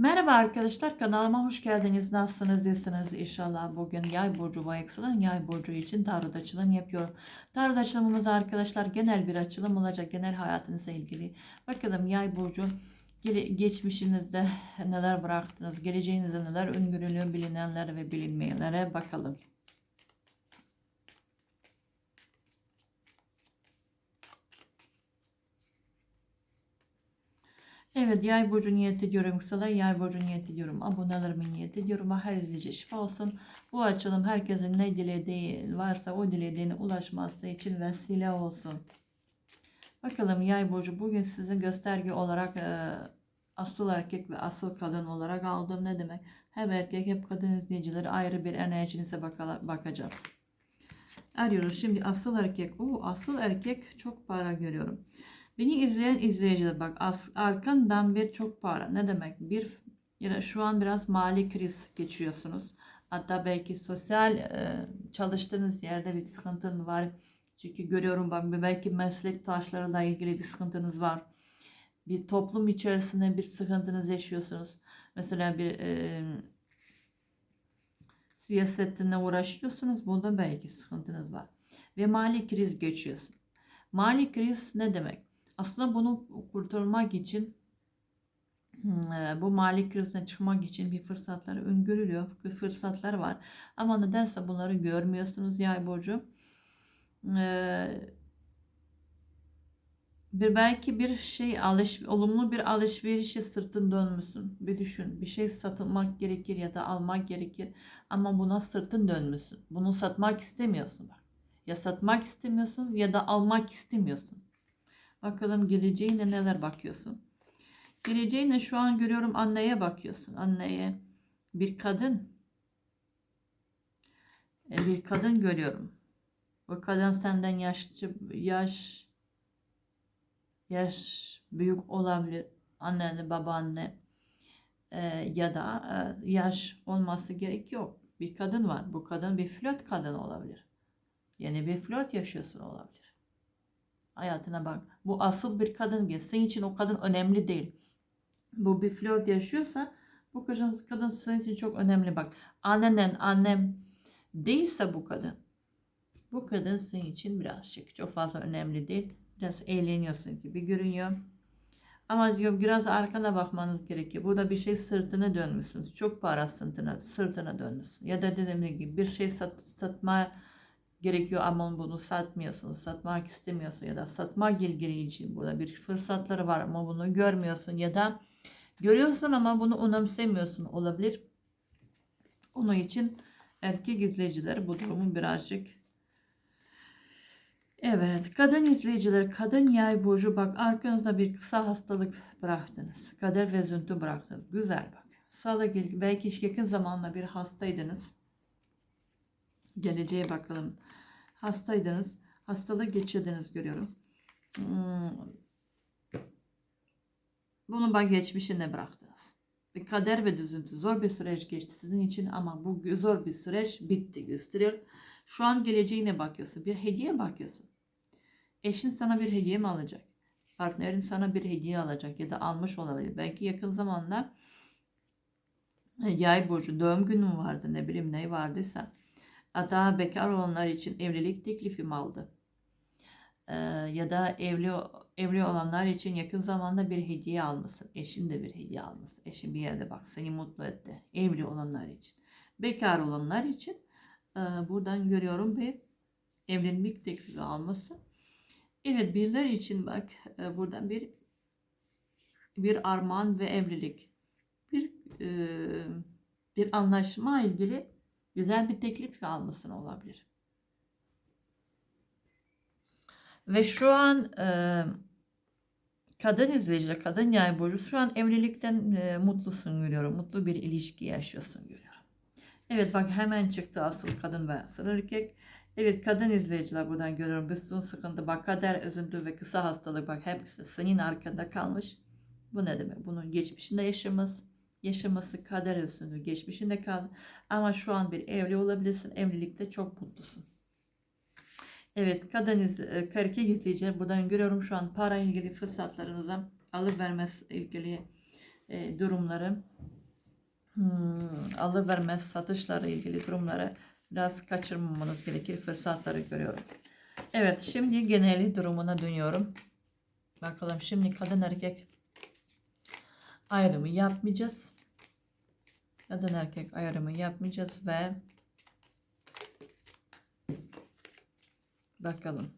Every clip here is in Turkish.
Merhaba arkadaşlar kanalıma hoş geldiniz. Nasılsınız? İyisiniz inşallah. Bugün yay burcu ve yükselen yay burcu için tarot açılım yapıyorum. Tarot açılımımız arkadaşlar genel bir açılım olacak. Genel hayatınızla ilgili. Bakalım yay burcu geçmişinizde neler bıraktınız? Geleceğinizde neler öngörülüyor bilinenlere ve bilinmeyenlere bakalım. Evet yay burcu niyet ediyorum kısalar yay burcu niyet ediyorum abonelerime niyet ediyorum her izleyici şifa olsun. Bu açılım herkesin ne dilediği varsa o dilediğine ulaşması için vesile olsun. Bakalım yay burcu bugün size gösterge olarak e, asıl erkek ve asıl kadın olarak aldım. Ne demek? Hem erkek hem kadın izleyicileri ayrı bir enerjinize bakala- bakacağız. Arıyoruz. Şimdi asıl erkek o asıl erkek çok para görüyorum Beni izleyen izleyiciler bak as, arkandan bir çok para. Ne demek? Bir yani şu an biraz mali kriz geçiyorsunuz. Hatta belki sosyal e, çalıştığınız yerde bir sıkıntın var. Çünkü görüyorum ben belki meslektaşlarıyla ilgili bir sıkıntınız var. Bir toplum içerisinde bir sıkıntınız yaşıyorsunuz. Mesela bir e, siyasetle uğraşıyorsunuz. Bunda belki sıkıntınız var. Ve mali kriz geçiyorsun. Mali kriz ne demek? Aslında bunu kurtarmak için hmm, e, bu mali krizden çıkmak için bir fırsatlar öngörülüyor. Fırsatlar var. Ama nedense bunları görmüyorsunuz yay burcu. Ee, bir belki bir şey alış olumlu bir alışverişe sırtın dönmüşsün. Bir düşün. Bir şey satılmak gerekir ya da almak gerekir ama buna sırtın dönmüşsün. Bunu satmak istemiyorsun bak. Ya satmak istemiyorsun ya da almak istemiyorsun. Bakalım geleceğine neler bakıyorsun. Geleceğine şu an görüyorum anneye bakıyorsun. Anneye bir kadın e, bir kadın görüyorum. Bu kadın senden yaşlı yaş yaş büyük olabilir. Anneanne, babaanne e, ya da e, yaş olması gerek yok. Bir kadın var. Bu kadın bir flört kadın olabilir. Yani bir flört yaşıyorsun olabilir. Hayatına bak. Bu asıl bir kadın gel. Senin için o kadın önemli değil. Bu bir flört yaşıyorsa bu kadın, kadın senin için çok önemli bak. Annenen annem değilse bu kadın. Bu kadın senin için birazcık çok fazla önemli değil. Biraz eğleniyorsun gibi görünüyor. Ama diyor biraz arkana bakmanız gerekiyor. Burada bir şey sırtına dönmüşsünüz. Çok para sırtına, sırtına dönmüşsün. Ya da dediğim gibi bir şey sat, satma gerekiyor ama bunu satmıyorsun, satmak istemiyorsun ya da satmak ilgili için burada bir fırsatları var ama bunu görmüyorsun ya da görüyorsun ama bunu önemsemiyorsun olabilir. Onun için erkek izleyiciler bu durumu birazcık Evet, kadın izleyiciler, kadın yay burcu bak arkanızda bir kısa hastalık bıraktınız. Kader ve üzüntü bıraktınız. Güzel bak. Sağlık belki yakın zamanda bir hastaydınız Geleceğe bakalım. Hastaydınız. Hastalığı geçirdiniz görüyorum. Hmm. Bunu bak geçmişine bıraktınız. Bir kader ve düzüntü. Zor bir süreç geçti sizin için ama bu zor bir süreç bitti gösteriyor. Şu an geleceğine bakıyorsun. Bir hediye bakıyorsun. Eşin sana bir hediye mi alacak? Partnerin sana bir hediye alacak ya da almış olabilir. Belki yakın zamanda yay burcu doğum günü mü vardı ne bileyim ne vardıysa daha bekar olanlar için evlilik teklifim aldı. Ee, ya da evli evli olanlar için yakın zamanda bir hediye almasın. Eşin de bir hediye almasın. Eşin bir yerde bak seni mutlu etti. Evli olanlar için. Bekar olanlar için e, buradan görüyorum bir evlenmek teklifi alması. Evet birileri için bak e, buradan bir bir armağan ve evlilik. Bir e, bir anlaşma ilgili güzel bir teklif almasın olabilir. Ve şu an e, kadın izleyiciler, kadın yay burcu şu an evlilikten e, mutlusun görüyorum. Mutlu bir ilişki yaşıyorsun görüyorum. Evet bak hemen çıktı asıl kadın ve asıl erkek. Evet kadın izleyiciler buradan görüyorum. Bir sıkıntı bak kader, üzüntü ve kısa hastalık bak hepsi senin arkada kalmış. Bu ne demek? Bunun geçmişinde yaşamız yaşaması kader üstündür. Geçmişinde kaldı. Ama şu an bir evli olabilirsin. Evlilikte çok mutlusun. Evet kadın e, erkek izleyiciler buradan görüyorum şu an para ilgili fırsatlarınıza alıp vermesi ilgili e, durumları hmm, alıverme satışlarla ilgili durumları biraz kaçırmamanız gerekir. Fırsatları görüyorum. Evet şimdi geneli durumuna dönüyorum. Bakalım şimdi kadın erkek ayrımı yapmayacağız. Kadın erkek ayrımı yapmayacağız ve bakalım.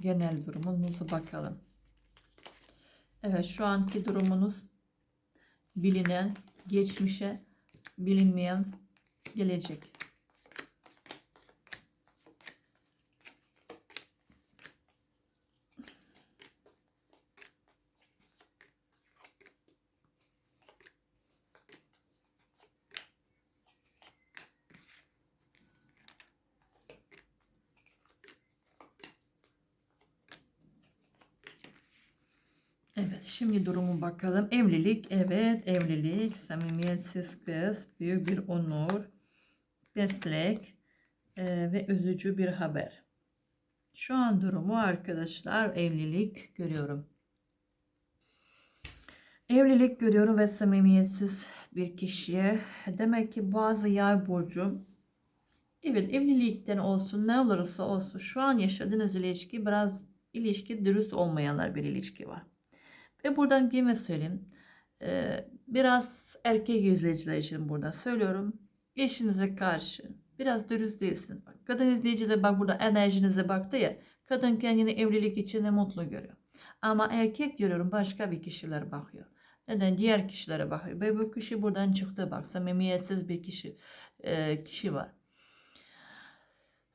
Genel durumunuzu bakalım. Evet şu anki durumunuz bilinen, geçmişe, bilinmeyen, gelecek. Evet, şimdi durumu bakalım. Evlilik, evet, evlilik, samimiyetsiz kız, büyük bir onur, meslek e, ve üzücü bir haber. Şu an durumu arkadaşlar evlilik görüyorum. Evlilik görüyorum ve samimiyetsiz bir kişiye. Demek ki bazı yay burcu Evet evlilikten olsun ne olursa olsun şu an yaşadığınız ilişki biraz ilişki dürüst olmayanlar bir ilişki var. Ve buradan yine söyleyeyim. Ee, biraz erkek izleyiciler için burada söylüyorum. Eşinize karşı biraz dürüst değilsiniz. Bak, kadın izleyici de bak burada enerjinize baktı ya. Kadın kendini evlilik içinde mutlu görüyor. Ama erkek görüyorum başka bir kişiler bakıyor. Neden? Diğer kişilere bakıyor. Ve bu kişi buradan çıktı bak. Samimiyetsiz bir kişi e, kişi var.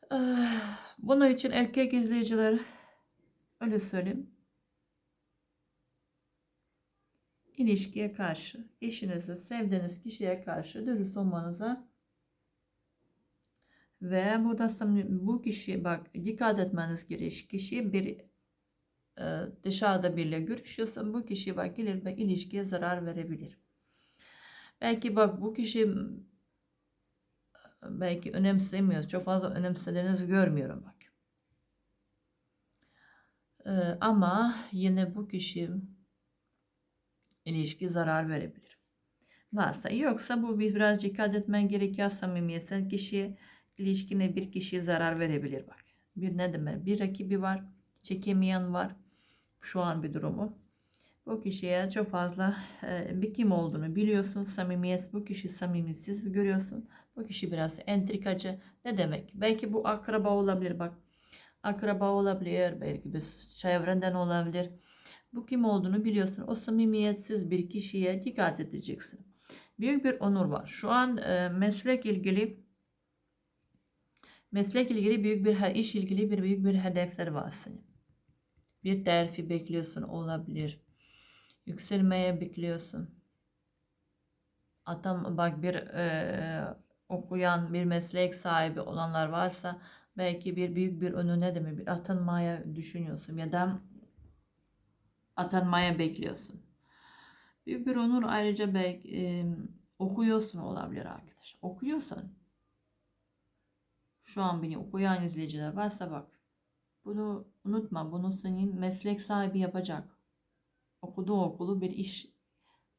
Ah, Bunun için erkek izleyiciler öyle söyleyeyim. İlişkiye karşı, eşinize, sevdiğiniz kişiye karşı dürüst olmanıza ve burada bu kişi bak dikkat etmeniz gerekiyor. Kişi bir e, dışarıda biriyle görüşüyorsa bu kişi bak gelir ve ilişkiye zarar verebilir. Belki bak bu kişi belki önemsemiyor. Çok fazla önemsediğinizi görmüyorum bak. E, ama yine bu kişi ilişki zarar verebilir. Varsa yoksa bu bir biraz dikkat etmen gerekiyor samimiyetsiz kişiye ilişkine bir kişiye zarar verebilir bak. Bir ne demek? Bir rakibi var, çekemeyen var. Şu an bir durumu. Bu kişiye çok fazla e, bir kim olduğunu biliyorsun. Samimiyet bu kişi samimiyetsiz görüyorsun. Bu kişi biraz entrikacı. Ne demek? Belki bu akraba olabilir bak. Akraba olabilir. Belki bir çevrenden olabilir. Bu kim olduğunu biliyorsun. O samimiyetsiz bir kişiye dikkat edeceksin. Büyük bir onur var. Şu an e, meslek ilgili meslek ilgili büyük bir iş ilgili bir büyük bir hedefler var senin. Bir terfi bekliyorsun olabilir. Yükselmeye bekliyorsun. Atam bak bir e, okuyan bir meslek sahibi olanlar varsa belki bir büyük bir önüne de mi bir atanmaya düşünüyorsun ya da atanmaya bekliyorsun. Büyük bir onur ayrıca belki e, okuyorsun olabilir arkadaş. Okuyorsan şu an beni okuyan izleyiciler varsa bak bunu unutma. Bunu senin meslek sahibi yapacak. Okuduğu okulu bir iş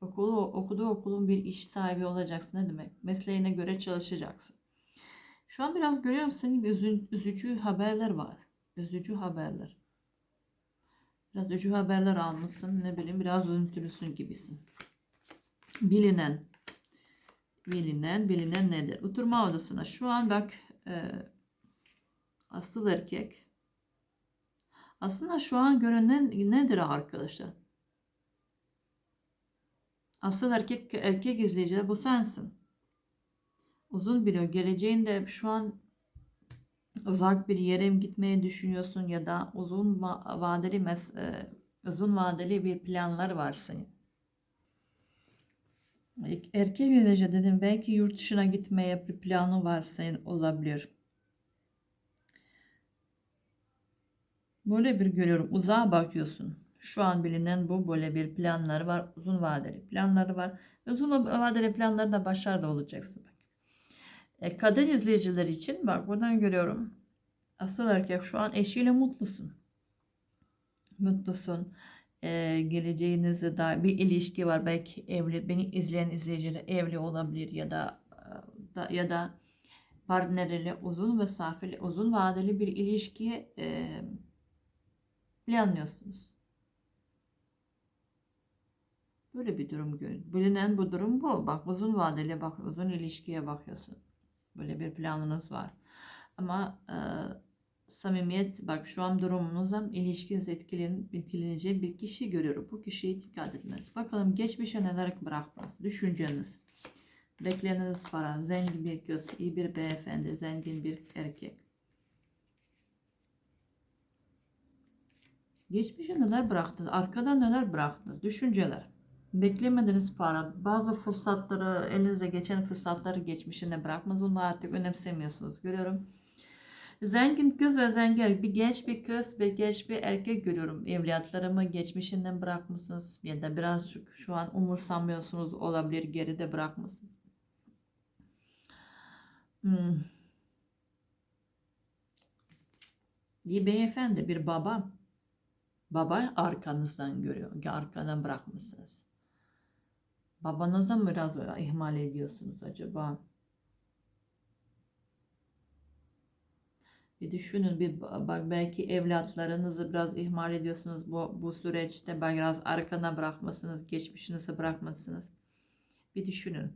okulu okuduğu okulun bir iş sahibi olacaksın. Ne demek? Mesleğine göre çalışacaksın. Şu an biraz görüyorum senin üzü- üzücü haberler var. Üzücü haberler. Biraz üzücü haberler almışsın. Ne bileyim biraz üzüntülüsün gibisin. Bilinen. Bilinen. Bilinen nedir? Oturma odasına. Şu an bak e, asıl erkek. Aslında şu an görünen nedir arkadaşlar? Asıl erkek erkek izleyiciler bu sensin. Uzun bir geleceğinde şu an uzak bir yere gitmeyi düşünüyorsun ya da uzun va- vadeli mes- e, uzun vadeli bir planlar var senin. Erkek izleyici dedim belki yurt dışına gitmeye bir planı var senin olabilir. Böyle bir görüyorum. Uzağa bakıyorsun. Şu an bilinen bu böyle bir planları var. Uzun vadeli planları var. Uzun vadeli planlarda başarılı olacaksın. E, kadın izleyiciler için bak buradan görüyorum. Asıl erkek şu an eşiyle mutlusun. Mutlusun. e, geleceğinizde dair bir ilişki var. Belki evli, beni izleyen izleyiciler evli olabilir ya da, e, da ya da partneriyle uzun mesafeli, uzun vadeli bir ilişki e, planlıyorsunuz. Böyle bir durum görün. Bilinen bu durum bu. Bak uzun vadeli bak uzun ilişkiye bakıyorsun. Böyle bir planınız var. Ama e, samimiyet bak şu an durumunuzda ilişkiniz etkilen, etkileneceği bir kişi görüyorum. Bu kişiye dikkat etmez. Bakalım geçmişe neler bırakmaz. Düşünceniz. Beklediğiniz para, zengin bir kız, iyi bir beyefendi, zengin bir erkek. Geçmişe neler bıraktınız? Arkadan neler bıraktınız? Düşünceler. Beklemediğiniz para, bazı fırsatları, elinize geçen fırsatları geçmişine bırakmaz. Onları artık önemsemiyorsunuz. Görüyorum. Zengin kız ve zengin. Bir genç bir kız ve genç bir erkek görüyorum. Evlatlarımı geçmişinden bırakmışsınız. Ya da birazcık şu an umursamıyorsunuz olabilir. Geride bırakmışsınız. Hmm. Bir beyefendi, bir baba. Baba arkanızdan görüyor. Arkadan bırakmışsınız. Babanıza mı biraz ihmal ediyorsunuz acaba? Bir düşünün bir bak belki evlatlarınızı biraz ihmal ediyorsunuz bu bu süreçte biraz arkana bırakmasınız, geçmişinizi bırakmasınız. Bir düşünün.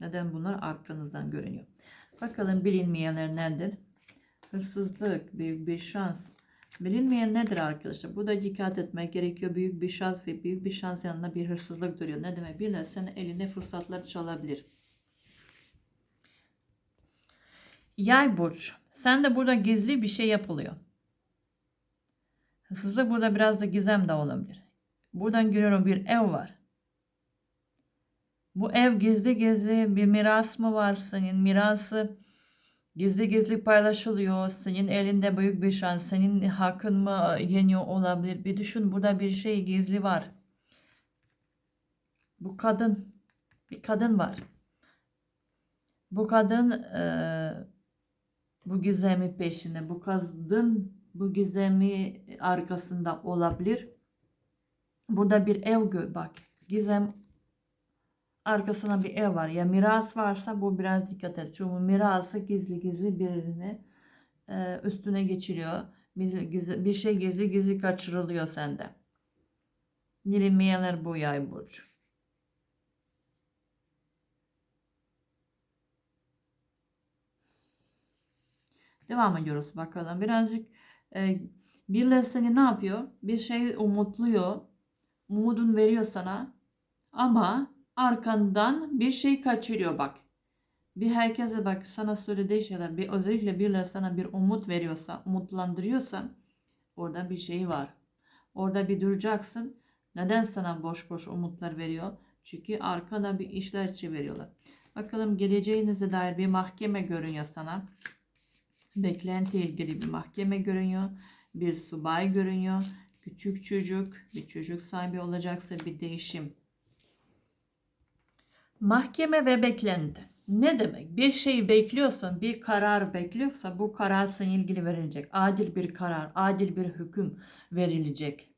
Neden bunlar arkanızdan görünüyor? Bakalım bilinmeyenler nedir? Hırsızlık, büyük bir şans. Bilinmeyen nedir arkadaşlar? Burada dikkat etmek gerekiyor. Büyük bir şans ve büyük bir şans yanında bir hırsızlık duruyor. Ne demek? Birileri senin eline fırsatlar çalabilir. Yay burç. Sen de burada gizli bir şey yapılıyor. Hırsızlık burada biraz da gizem de olabilir. Buradan görüyorum bir ev var. Bu ev gizli gizli bir miras mı var senin? Mirası gizli gizli paylaşılıyor. Senin elinde büyük bir şans. Senin hakkın mı yeniyor olabilir? Bir düşün burada bir şey gizli var. Bu kadın bir kadın var. Bu kadın e, bu gizemi peşinde. Bu kadın bu gizemi arkasında olabilir. Burada bir ev gör bak. Gizem arkasına bir ev var. Ya miras varsa bu biraz dikkat et. Çünkü mirası gizli gizli birini e, üstüne geçiriyor. Bir, gizli, bir şey gizli gizli kaçırılıyor sende. Bilinmeyenler bu yay burcu. Devam ediyoruz bakalım. Birazcık e, birileri seni ne yapıyor? Bir şey umutluyor. Umudun veriyor sana. Ama arkandan bir şey kaçırıyor bak. Bir herkese bak sana söylediği şeyler bir özellikle birileri sana bir umut veriyorsa, umutlandırıyorsa orada bir şey var. Orada bir duracaksın. Neden sana boş boş umutlar veriyor? Çünkü arkada bir işler çeviriyorlar. Bakalım geleceğinize dair bir mahkeme görünüyor sana. Beklenti ilgili bir mahkeme görünüyor. Bir subay görünüyor. Küçük çocuk, bir çocuk sahibi olacaksa bir değişim. Mahkeme ve beklenti. Ne demek? Bir şeyi bekliyorsan, bir karar bekliyorsa bu karar seninle ilgili verilecek. Adil bir karar, adil bir hüküm verilecek.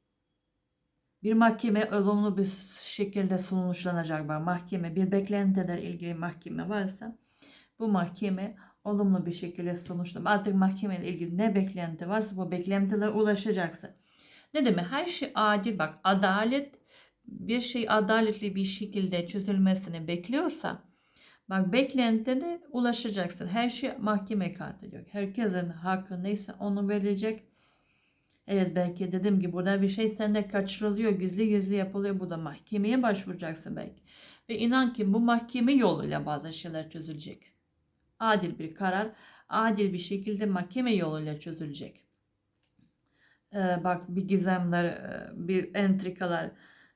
Bir mahkeme olumlu bir şekilde sonuçlanacak. Bak, mahkeme, bir beklentiler ilgili mahkeme varsa bu mahkeme olumlu bir şekilde sonuçlanır. Artık mahkemeyle ilgili ne beklenti varsa bu beklentilere ulaşacaksın. Ne demek? Her şey adil. Bak adalet bir şey adaletli bir şekilde çözülmesini bekliyorsa bak beklentine ulaşacaksın. Her şey mahkeme kartı diyor. Herkesin hakkı neyse onu verecek. Evet belki dediğim gibi burada bir şey sende kaçırılıyor, gizli gizli yapılıyor. Bu da mahkemeye başvuracaksın belki. Ve inan ki bu mahkeme yoluyla bazı şeyler çözülecek. Adil bir karar, adil bir şekilde mahkeme yoluyla çözülecek. Ee, bak bir gizemler, bir entrikalar,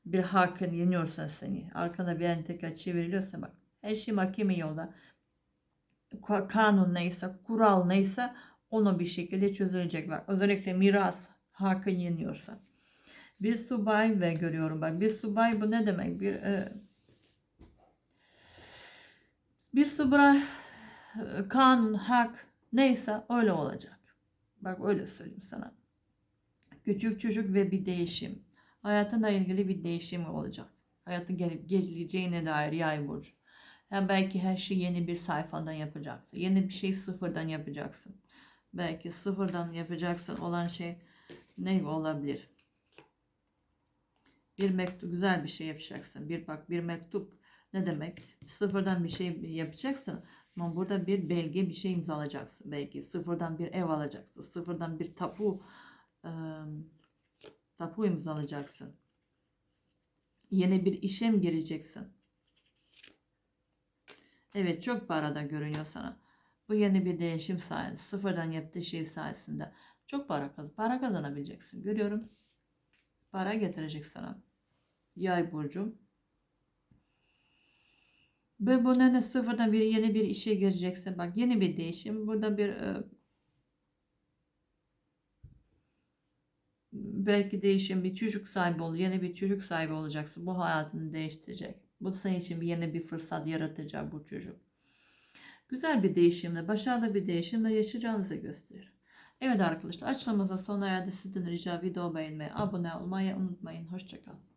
bir hakkın yeniyorsa seni, arkana bir entrika çevriliyorsa bak her şey mahkeme yolda. Kanun neyse, kural neyse onu bir şekilde çözülecek. Bak özellikle miras hakkın yeniyorsa. Bir subay ve görüyorum bak bir subay bu ne demek? Bir e, bir subay kanun, hak neyse öyle olacak. Bak öyle söyleyeyim sana. Küçük çocuk ve bir değişim. Hayatınla ilgili bir değişim olacak. Hayatın gelip geleceğine dair yay burcu. Ya belki her şey yeni bir sayfadan yapacaksın. Yeni bir şey sıfırdan yapacaksın. Belki sıfırdan yapacaksın olan şey ne olabilir? Bir mektup güzel bir şey yapacaksın. Bir bak bir mektup ne demek? Sıfırdan bir şey yapacaksın. Ama burada bir belge bir şey imzalayacaksın. Belki sıfırdan bir ev alacaksın. Sıfırdan bir tapu e, tapu imzalayacaksın. Yeni bir işe mi gireceksin? Evet çok parada görünüyor sana. Bu yeni bir değişim sayesinde, sıfırdan yaptığı şey sayesinde çok para, kaz para kazanabileceksin. Görüyorum. Para getirecek sana. Yay burcu. Ve bu ne sıfırdan bir yeni bir işe gireceksin. Bak yeni bir değişim. Burada bir e, belki değişim bir çocuk sahibi ol, yeni bir çocuk sahibi olacaksın. Bu hayatını değiştirecek. Bu senin için bir yeni bir fırsat yaratacak bu çocuk. Güzel bir değişimle, başarılı bir değişimle yaşayacağınızı gösterir. Evet arkadaşlar açılımımızın sona erdi. Sizden rica video beğenmeyi, abone olmayı unutmayın. Hoşçakalın.